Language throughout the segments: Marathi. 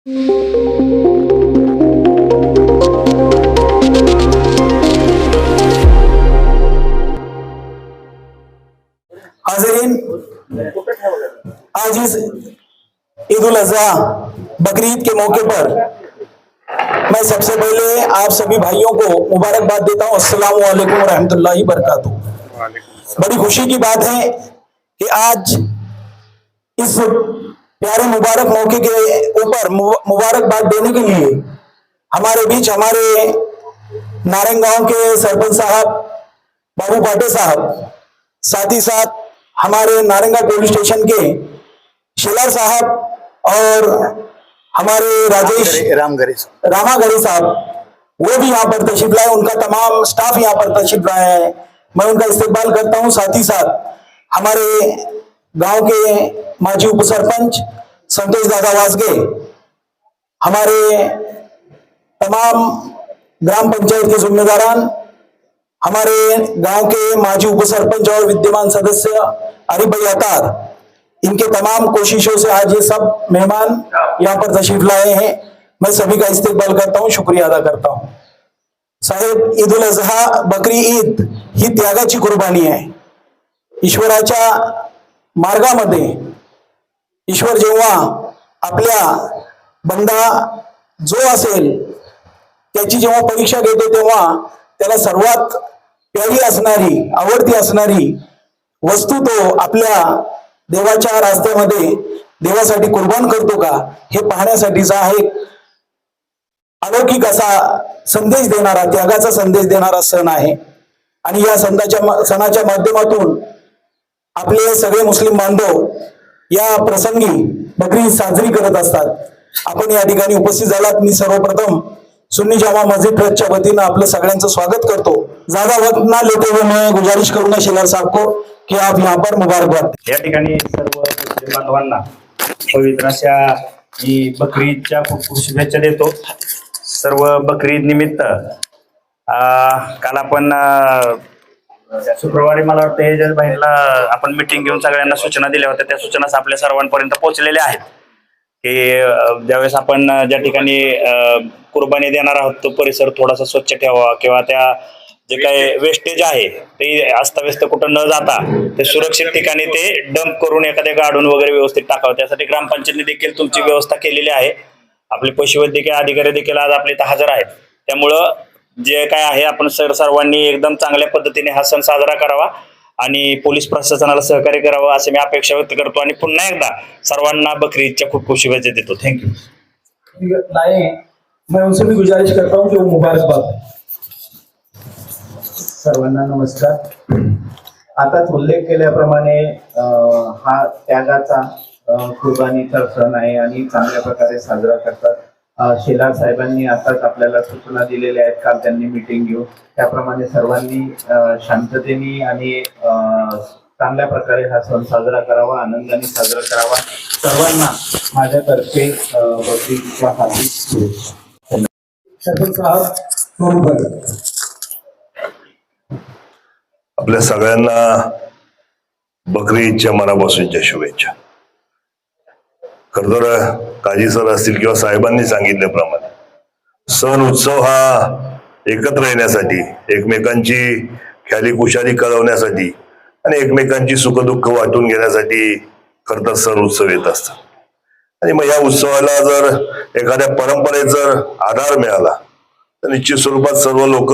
हाजरीन, आज इस ईद उल अजहा बकरीद के मौके पर मैं सबसे पहले आप सभी भाइयों को मुबारकबाद देता हूँ। अस्सलाम वालेकुम रहमतुल्लाहि बरकातुहू। बड़ी खुशी की बात है कि आज इस प्यारे मुबारक मौके के ऊपर मुबारकबाद देने के लिए हमारे बीच हमारे नारंगांव के सरपंच साहब बाबू पाटे साहब साथ ही साथ हमारे नारंगा पुलिस स्टेशन के शिलार साहब और हमारे राजेश रामगरे रामा गढ़ी साहब वो भी यहाँ पर तशरीफ़ लाए उनका तमाम स्टाफ यहाँ पर तशरीफ़ लाया है। मैं उनका इस्तेमाल करता हूँ साथ ही साथ हमारे गाँव के माजी उप सरपंच संतोष दादा वासगे हमारे तमाम ग्राम पंचायत के जिम्मेदारान, हमारे गाँव के माजी उप सरपंच और विद्यमान सदस्य आरिफ भाई अतार, इनके तमाम कोशिशों से आज ये सब मेहमान यहाँ पर तशरीफ़ लाए हैं। मैं सभी का इस्तेमाल करता हूँ, शुक्रिया अदा करता हूँ। साहेब ईद उल अजहा, बकरी ईद, ही त्यागाची कुर्बानी आहे ईश्वराच्या मार्गामध्ये ईश्वर जेव्हा आपल्या बंदा जो असेल त्याची जेव्हा परीक्षा घेतो तेव्हा त्याला सर्वात प्यारी असणारी आवडती असणारी वस्तू तो आपल्या देवाच्या रास्त्यामध्ये देवासाठी कुर्बान करतो का हे पाहण्यासाठीचा हा एक अलौकिक असा संदेश देणारा त्यागाचा संदेश देणारा सण आहे. आणि या सणाच्या सणाच्या माध्यमातून आपले सगळे मुस्लिम बांधव या प्रसंगी बकरी साजरी करत असतात. आपण या ठिकाणी उपस्थित झालात. मी सर्वप्रथम सुन्नी जामा मस्जिद ट्रस्टच्या वतीनं आपलं सगळ्यांचं स्वागत करतो. ज्यादा वक्त ना लेते हुए मैं गुजारिश करूंगा शिलार साहब को कि आप यहाँ पर मुबारकबाद या ठिकाणी सर्व मुस्लिम बांधवांना पवित्र अशा मी बकरीदच्या खूप खूप शुभेच्छा देतो. सर्व बकरीद निमित्त अं, काल आपण अं, शुक्रवारी मला वाटतं एजल बाहेरला आपण मिटिंग घेऊन सगळ्यांना सूचना दिल्या होत्या त्या सूचना आपल्या सर्वांपर्यंत पोहोचलेल्या आहेत. की ज्यावेळेस आपण ज्या ठिकाणी कुर्बानी देणार आहोत तो परिसर थोडासा स्वच्छ ठेवावा किंवा त्या जे काही वेस्टेज आहे ते अस्ताव्यस्त कुठं न जाता ते सुरक्षित ठिकाणी ते डंप करून एखाद्या गाडून वगैरे व्यवस्थित टाकावं. त्यासाठी ग्रामपंचायतने देखील तुमची व्यवस्था केलेली आहे. आपले पशुवैद्यकीय अधिकारी देखील आज आपले इथं हजर आहेत. त्यामुळं जे काय आहे आपण सर सर्वांनी एकदम चांगल्या पद्धतीने हा सण साजरा करावा आणि पोलीस प्रशासनाला सहकार्य करावं असे मी अपेक्षा व्यक्त करतो. आणि पुन्हा एकदा सर्वांना बकरी ईदच्या खूप खूप शुभेच्छा देतो. थँक्यू लाए मैं उनसे भी गुजारिश करता हूँ कि वो मुबारकबाद. सर्वांना नमस्कार. आताच उल्लेख केल्याप्रमाणे हा त्यागाचा कुर्बानीचा सण आहे आणि चांगल्या प्रकारे साजरा करतात. शेलार साहेबांनी आताच आपल्याला सूचना दिलेल्या आहेत काल त्यांनी मिटिंग घेऊन. त्याप्रमाणे सर्वांनी शांततेने आणि चांगल्या प्रकारे हा सण साजरा करावा आनंदाने साजरा करावा. सर्वांना माझ्यातर्फे अं, बकरीच्या हार्दिक शुभेच्छा. सरपंच साहब सोनकर आपल्या सगळ्यांना बकरी ईदच्या मनापासूनच्या शुभेच्छा. खर काजी सर असतील किंवा साहेबांनी सांगितल्याप्रमाणे. सण उत्सव हा एकत्र येण्यासाठी एकमेकांची ख्याली कुशाली कळवण्यासाठी आणि एकमेकांची सुखदुःख वाटून घेण्यासाठी खर तर सण उत्सव येत असतात. आणि मग या उत्सवाला जर एखाद्या परंपरेत जर आधार मिळाला तर निश्चित स्वरूपात सर्व लोक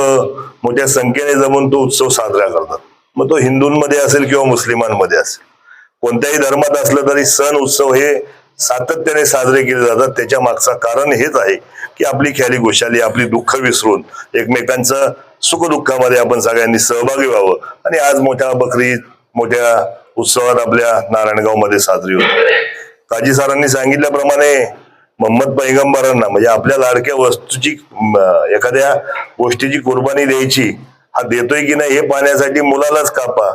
मोठ्या संख्येने जमून तो उत्सव साजरा करतात. मग तो हिंदूंमध्ये असेल किंवा मुस्लिमांमध्ये असेल. कोणत्याही धर्मात असलं तरी सण उत्सव हे सातत्याने साजरे केले जातात. त्याच्या मागचा कारण हेच आहे की आपली ख्याली गोशाली आपली दुःख विसरून एकमेकांचं सुखदुःखामध्ये आपण सगळ्यांनी सहभागी व्हावं. आणि आज मोठ्या बकरी मोठ्या उत्सवात आपल्या नारायणगावमध्ये साजरी होते. काजी सरांनी सांगितल्याप्रमाणे मोहम्मद पैगंबरांना म्हणजे आपल्या लाडक्या वस्तूची एखाद्या गोष्टीची कुर्बानी द्यायची हा देतोय की नाही हे पाहण्यासाठी मुलालाच कापा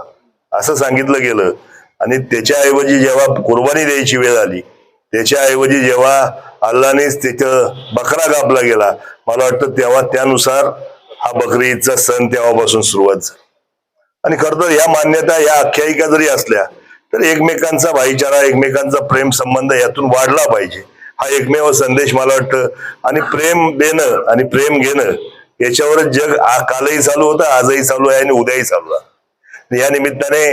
असं सांगितलं गेलं. आणि त्याच्याऐवजी जेव्हा कुर्बानी द्यायची वेळ आली त्याच्याऐवजी जेव्हा अल्लानेच तिथं बकरा कापला गेला मला वाटतं तेव्हा त्यानुसार हा बकरी ईदचा सण तेव्हापासून सुरुवात झाली. आणि खर तर या मान्यता या आख्यायिका जरी असल्या तर एकमेकांचा भाईचारा एकमेकांचा प्रेम संबंध यातून वाढला पाहिजे. हा एकमेव संदेश मला वाटतं. आणि प्रेम देणं आणि प्रेम घेणं याच्यावरच जग कालही चालू होतं आजही चालू आहे आणि उद्याही चालू आहे. या निमित्ताने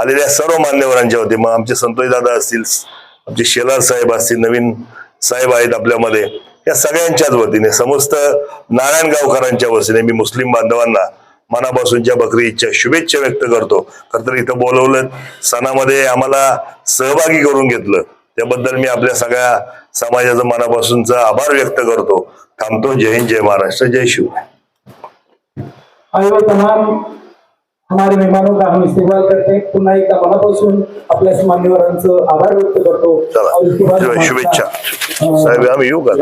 आलेल्या सर्व मान्यवरांच्या होते मग आमचे संतोष दादा असतील आमचे शेलार साहेब असतील नवीन साहेब आहेत आपल्यामध्ये या सगळ्यांच्याच वतीने समस्त नारायण गावकरांच्या वतीने मी मुस्लिम बांधवांना मनापासूनच्या बकरी ईदच्या शुभेच्छा व्यक्त करतो. खर तर इथं बोलवलं सणामध्ये आम्हाला सहभागी करून घेतलं. त्याबद्दल मी आपल्या सगळ्या समाजाचा मनापासूनचा आभार व्यक्त करतो. थांबतो. जय हिंद जय महाराष्ट्र जय शिव. तमाम हमारे मेहमानों का हम इस्तेमाल करते हैं। पुन्हा एकदा मनापासून आपल्या मान्यवरांचं आभार व्यक्त करतो। चला. शुभेच्छा. साहेब आम्ही येऊ का?